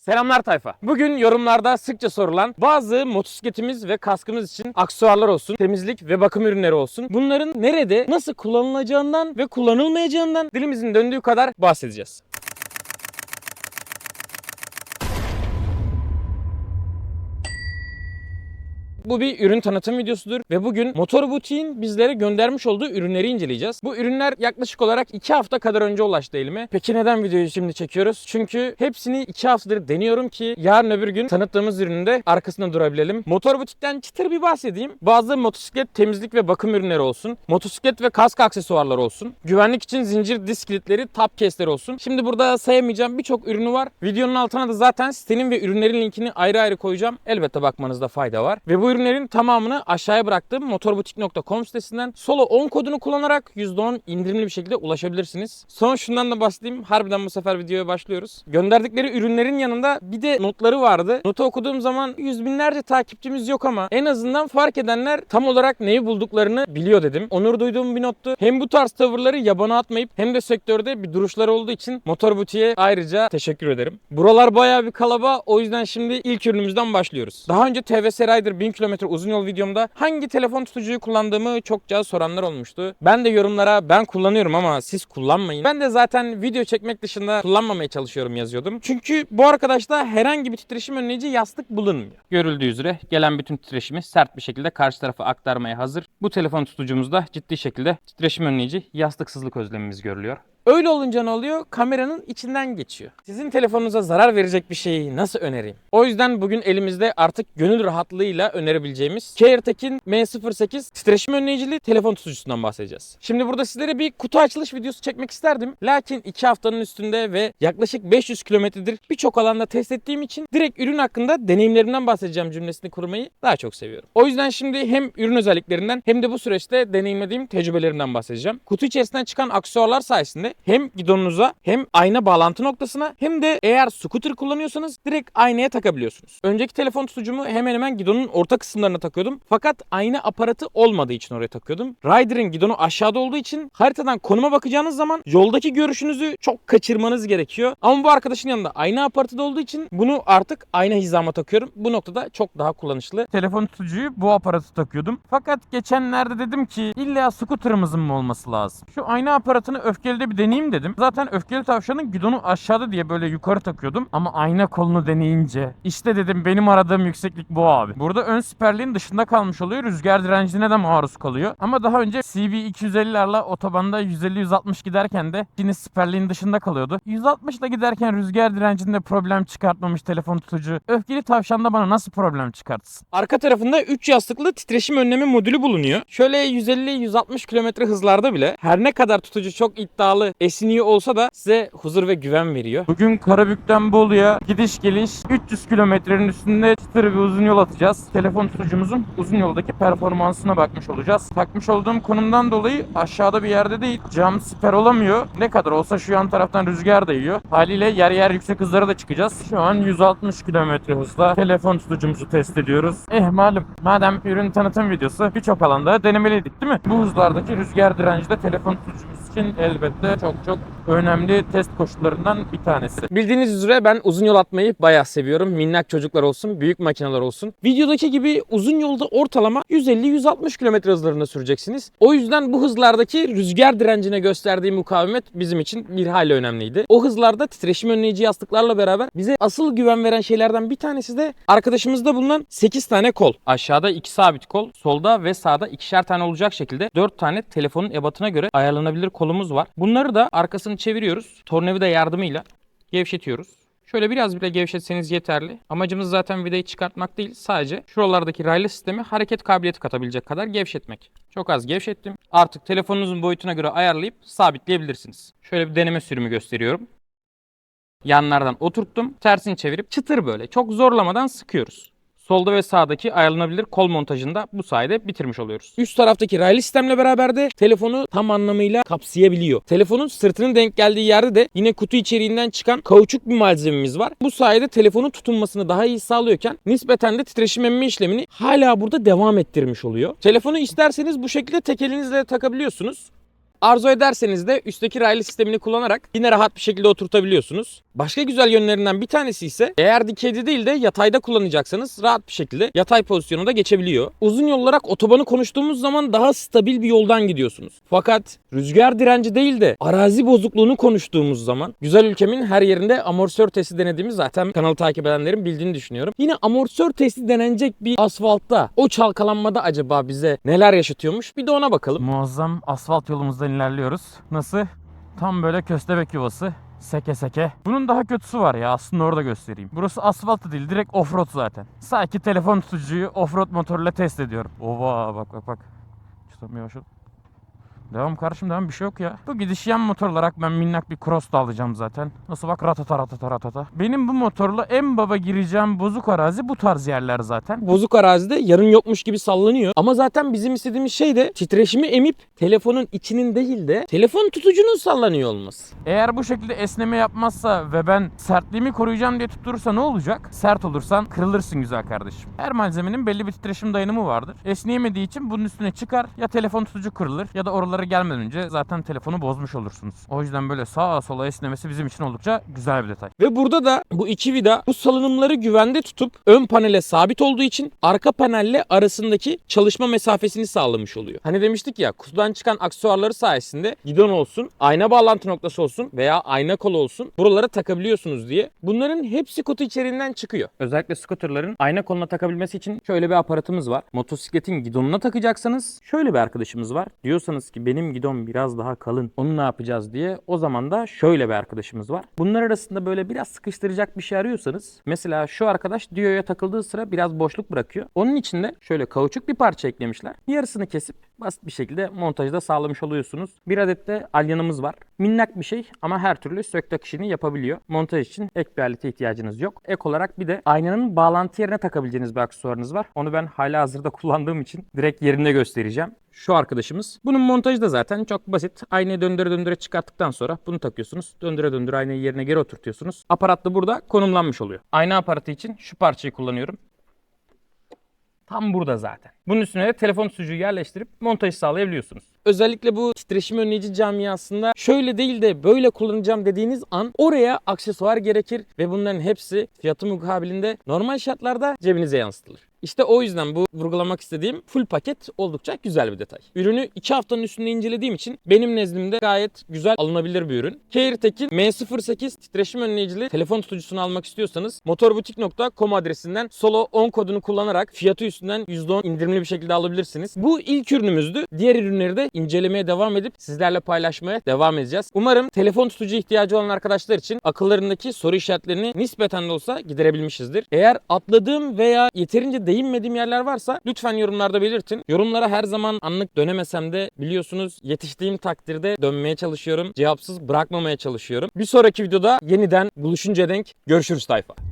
Selamlar tayfa. Bugün yorumlarda sıkça sorulan bazı motosikletimiz ve kaskımız için aksesuarlar olsun, temizlik ve bakım ürünleri olsun. Bunların nerede, nasıl kullanılacağından ve kullanılmayacağından dilimizin döndüğü kadar bahsedeceğiz. Bu bir ürün tanıtım videosudur ve bugün Motor Butiğin bizlere göndermiş olduğu ürünleri inceleyeceğiz. Bu ürünler yaklaşık olarak 2 hafta kadar önce ulaştı elime. Peki neden videoyu şimdi çekiyoruz? Çünkü hepsini 2 haftadır deniyorum ki yarın öbür gün tanıttığımız ürünün de arkasında durabilelim. Motor Butik'ten çıtır bir bahsedeyim. Bazı motosiklet temizlik ve bakım ürünleri olsun. Motosiklet ve kask aksesuarları olsun. Güvenlik için zincir disk kilitleri, top case'leri olsun. Şimdi burada sayamayacağım birçok ürünü var. Videonun altına da zaten sitenin ve ürünlerin linkini ayrı ayrı koyacağım. Elbette bakmanızda fayda var. Ve bu ürünlerin tamamını aşağıya bıraktığım motorbutik.com sitesinden solo 10 kodunu kullanarak %10 indirimli bir şekilde ulaşabilirsiniz. Son şundan da bahsedeyim. Harbiden bu sefer videoya başlıyoruz. Gönderdikleri ürünlerin yanında bir de notları vardı. Notu okuduğum zaman yüz binlerce takipçimiz yok ama en azından fark edenler tam olarak neyi bulduklarını biliyor dedim. Onur duyduğum bir nottu. Hem bu tarz tavırları yabana atmayıp hem de sektörde bir duruşları olduğu için Motor Butiğe ayrıca teşekkür ederim. Buralar bayağı bir kalaba o yüzden şimdi ilk ürünümüzden başlıyoruz. Daha önce TVS Rider 1000 km uzun yol videomda hangi telefon tutucuyu kullandığımı çokça soranlar olmuştu. Ben de yorumlara ben kullanıyorum ama siz kullanmayın. Ben de zaten video çekmek dışında kullanmamaya çalışıyorum yazıyordum. Çünkü bu arkadaşta herhangi bir titreşim önleyici yastık bulunmuyor. Görüldüğü üzere gelen bütün titreşimi sert bir şekilde karşı tarafa aktarmaya hazır. Bu telefon tutucumuzda ciddi şekilde titreşim önleyici yastıksızlık özlemimiz görülüyor. Öyle olunca ne oluyor? Kameranın içinden geçiyor. Sizin telefonunuza zarar verecek bir şeyi nasıl önereyim? O yüzden bugün elimizde artık gönül rahatlığıyla önerebileceğimiz Caretek'in M08 titreşim önleyicili telefon tutucusundan bahsedeceğiz. Şimdi burada sizlere bir kutu açılış videosu çekmek isterdim. Lakin 2 haftanın üstünde ve yaklaşık 500 kilometredir birçok alanda test ettiğim için direkt ürün hakkında deneyimlerimden bahsedeceğim cümlesini kurmayı daha çok seviyorum. O yüzden şimdi hem ürün özelliklerinden hem de bu süreçte deneyimlediğim tecrübelerimden bahsedeceğim. Kutu içerisinden çıkan aksesuarlar sayesinde hem gidonunuza hem ayna bağlantı noktasına hem de eğer scooter kullanıyorsanız direkt aynaya takabiliyorsunuz. Önceki telefon tutucumu hemen hemen gidonun orta kısımlarına takıyordum. Fakat ayna aparatı olmadığı için oraya takıyordum. Rider'ın gidonu aşağıda olduğu için haritadan konuma bakacağınız zaman yoldaki görüşünüzü çok kaçırmanız gerekiyor. Ama bu arkadaşın yanında ayna aparatı da olduğu için bunu artık ayna hizama takıyorum. Bu noktada çok daha kullanışlı. Telefon tutucuyu bu aparatı takıyordum. Fakat geçenlerde dedim ki illa scooter'ımızın mı olması lazım? Şu ayna aparatını öfkelide bir deneyeyim dedim. Zaten öfkeli tavşanın gidonu aşağıda diye böyle yukarı takıyordum. Ama ayna kolunu deneyince işte dedim benim aradığım yükseklik bu abi. Burada ön siperliğin dışında kalmış oluyor. Rüzgar direncine de maruz kalıyor. Ama daha önce CB 250'lerle otobanda 150-160 giderken de yine siperliğin dışında kalıyordu. 160 ile giderken rüzgar direncinde problem çıkartmamış telefon tutucu. Öfkeli tavşanda bana nasıl problem çıkartsın? Arka tarafında 3 yastıklı titreşim önleme modülü bulunuyor. Şöyle 150-160 km hızlarda bile her ne kadar tutucu çok iddialı esiniyor olsa da size huzur ve güven veriyor. Bugün Karabük'ten Bolu'ya gidiş geliş 300 kilometrenin üstünde çıtır bir uzun yol atacağız. Telefon tutucumuzun uzun yoldaki performansına bakmış olacağız. Takmış olduğum konumdan dolayı aşağıda bir yerde değil. Cam siper olamıyor. Ne kadar olsa şu yan taraftan rüzgar da yiyor. Haliyle yer yer yüksek hızlara da çıkacağız. Şu an 160 kilometre hızla telefon tutucumuzu test ediyoruz. Eh malum madem ürün tanıtım videosu birçok alanda denemeliydik değil mi? Bu hızlardaki rüzgar direnci de telefon tutucumuz için elbette çok çok önemli test koşullarından bir tanesi. Bildiğiniz üzere ben uzun yol atmayı bayağı seviyorum. Minnak çocuklar olsun, büyük makineler olsun. Videodaki gibi uzun yolda ortalama 150-160 km hızlarında süreceksiniz. O yüzden bu hızlardaki rüzgar direncine gösterdiği mukavemet bizim için bir hayli önemliydi. O hızlarda titreşim önleyici yastıklarla beraber bize asıl güven veren şeylerden bir tanesi de arkadaşımızda bulunan 8 tane kol. Aşağıda 2 sabit kol, solda ve sağda ikişer tane olacak şekilde 4 tane telefonun ebatına göre ayarlanabilir kolumuz var. Bunları da arkasını çeviriyoruz. Tornavida yardımıyla gevşetiyoruz. Şöyle biraz bile gevşetseniz yeterli. Amacımız zaten vidayı çıkartmak değil. Sadece şuralardaki raylı sistemi hareket kabiliyeti katabilecek kadar gevşetmek. Çok az gevşettim. Artık telefonunuzun boyutuna göre ayarlayıp sabitleyebilirsiniz. Şöyle bir deneme sürümü gösteriyorum. Yanlardan oturttum. Tersini çevirip çıtır böyle çok zorlamadan sıkıyoruz. Solda ve sağdaki ayarlanabilir kol montajını da bu sayede bitirmiş oluyoruz. Üst taraftaki raylı sistemle beraber de telefonu tam anlamıyla kapsayabiliyor. Telefonun sırtının denk geldiği yerde de yine kutu içeriğinden çıkan kauçuk bir malzememiz var. Bu sayede telefonun tutunmasını daha iyi sağlıyorken nispeten de titreşim emme işlemini hala burada devam ettirmiş oluyor. Telefonu isterseniz bu şekilde tek elinizle takabiliyorsunuz. Arzu ederseniz de üstteki raylı sistemini kullanarak yine rahat bir şekilde oturtabiliyorsunuz. Başka güzel yönlerinden bir tanesi ise eğer dikeyde değil de yatayda kullanacaksanız rahat bir şekilde yatay pozisyona da geçebiliyor. Uzun yol olarak otobanı konuştuğumuz zaman daha stabil bir yoldan gidiyorsunuz. Fakat rüzgar direnci değil de arazi bozukluğunu konuştuğumuz zaman güzel ülkemin her yerinde amortisör testi denediğimiz zaten kanalı takip edenlerin bildiğini düşünüyorum. Yine amortisör testi denenecek bir asfaltta o çalkalanmada acaba bize neler yaşatıyormuş bir de ona bakalım. Muazzam asfalt yolumuzdan ilerliyoruz. Nasıl? Tam böyle köstebek yuvası. Seke seke. Bunun daha kötüsü var ya aslında orada göstereyim. Burası asfalt değil direkt offroad zaten. Sanki telefon tutucuyu offroad motorla test ediyorum. Ova bak bak bak. Tutamıyor şu. Devam kardeşim devam bir şey yok ya. Bu gidiş yan motor olarak ben minnak bir cross da alacağım zaten. Nasıl bak ratata ratata ratata. Benim bu motorla en baba gireceğim bozuk arazi bu tarz yerler zaten. Bozuk arazide yarın yokmuş gibi sallanıyor. Ama zaten bizim istediğimiz şey de titreşimi emip telefonun içinin değil de telefon tutucunun sallanıyor olması. Eğer bu şekilde esneme yapmazsa ve ben sertliğimi koruyacağım diye tutturursa ne olacak? Sert olursan kırılırsın güzel kardeşim. Her malzemenin belli bir titreşim dayanımı vardır. Esneyemediği için bunun üstüne çıkar ya telefon tutucu kırılır ya da oralara gelmeden önce zaten telefonu bozmuş olursunuz. O yüzden böyle sağa sola esnemesi bizim için oldukça güzel bir detay. Ve burada da bu iki vida bu salınımları güvende tutup ön panele sabit olduğu için arka panelle arasındaki çalışma mesafesini sağlamış oluyor. Hani demiştik ya kutudan çıkan aksesuarları sayesinde gidon olsun, ayna bağlantı noktası olsun veya ayna kolu olsun buralara takabiliyorsunuz diye. Bunların hepsi kutu içeriğinden çıkıyor. Özellikle scooterların ayna koluna takabilmesi için şöyle bir aparatımız var. Motosikletin gidonuna takacaksanız şöyle bir arkadaşımız var. Diyorsanız ki benim gidon biraz daha kalın. Onu ne yapacağız diye. O zaman da şöyle bir arkadaşımız var. Bunlar arasında böyle biraz sıkıştıracak bir şey arıyorsanız mesela şu arkadaş diyoya takıldığı sıra biraz boşluk bırakıyor. Onun için de şöyle kauçuk bir parça eklemişler. Yarısını kesip basit bir şekilde montajda sağlamış oluyorsunuz. Bir adet de alyanımız var. Minnak bir şey ama her türlü sök tak işini yapabiliyor. Montaj için ek bir alete ihtiyacınız yok. Ek olarak bir de aynanın bağlantı yerine takabileceğiniz bir aksesuarınız var. Onu ben hala hazırda kullandığım için direkt yerinde göstereceğim. Şu arkadaşımız. Bunun montajı da zaten çok basit. Aynayı döndüre döndüre çıkarttıktan sonra bunu takıyorsunuz. Döndüre döndüre aynayı yerine geri oturtuyorsunuz. Aparat da burada konumlanmış oluyor. Ayna aparatı için şu parçayı kullanıyorum. Tam burada zaten. Bunun üstüne de telefon tutucuyu yerleştirip montajı sağlayabiliyorsunuz. Özellikle bu titreşim önleyici camiasında şöyle değil de böyle kullanacağım dediğiniz an oraya aksesuar gerekir ve bunların hepsi fiyatı mukabilinde normal şartlarda cebinize yansıtılır. İşte o yüzden bu vurgulamak istediğim full paket oldukça güzel bir detay. Ürünü 2 haftanın üstünde incelediğim için benim nezdimde gayet güzel alınabilir bir ürün. Caretek'in M08 titreşim önleyicili telefon tutucusunu almak istiyorsanız motorbutik.com adresinden Solo 10 kodunu kullanarak fiyatı üstünden %10 indirimli bir şekilde alabilirsiniz. Bu ilk ürünümüzdü. Diğer ürünleri de incelemeye devam edip sizlerle paylaşmaya devam edeceğiz. Umarım telefon tutucu ihtiyacı olan arkadaşlar için akıllarındaki soru işaretlerini nispeten de olsa giderebilmişizdir. Eğer atladığım veya yeterince değinmediğim yerler varsa lütfen yorumlarda belirtin. Yorumlara her zaman anlık dönemesem de biliyorsunuz yetiştiğim takdirde dönmeye çalışıyorum. Cevapsız bırakmamaya çalışıyorum. Bir sonraki videoda yeniden buluşunca denk görüşürüz tayfa.